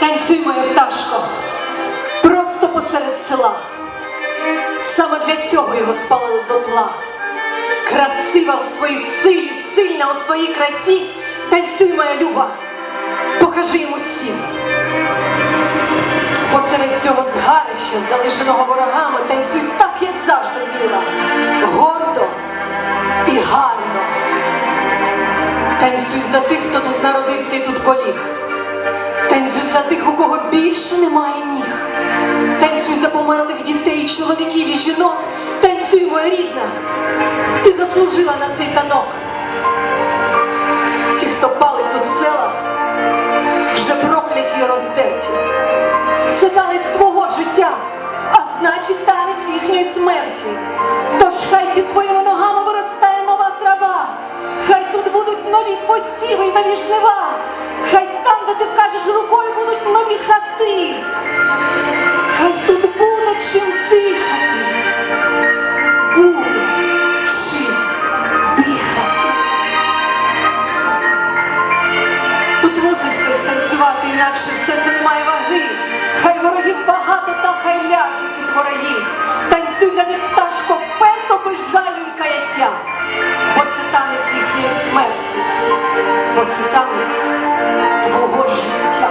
Танцюй, моя пташко, просто посеред села. Саме для цього його спалили дотла. Красива у своїй силі, сильна у своїй красі. Танцюй, моя люба, покажи йому всім. Посеред цього згарища, залишеного ворогами, танцюй так, як завжди вміла. Гордо і гарно. Танцюй за тих, хто тут народився і тут поліг. Танцюй за тих, у кого більше немає ніг. Танцюй за померлих дітей, чоловіків і жінок. Танцюй, моя рідна. Ти заслужила на цей танок. Ті, хто палить тут села, вже прокляті й роздерті. Це танець твого життя, а значить танець їхньої смерті. Тож хай під твоїми ногами виростає нова трава. Хай тут будуть нові посіви й нові жнива. Хай рукою, будуть нові хати. Хай тут буде чим дихати. Буде чим дихати. Тут мусить хтось танцювати, інакше все це не має ваги. Хай ворогів багато, та хай ляжуть тут вороги. Танцюй для них пташко вперто без жалю і каяття. Бо це танець їхньої смерті, бо твого життя.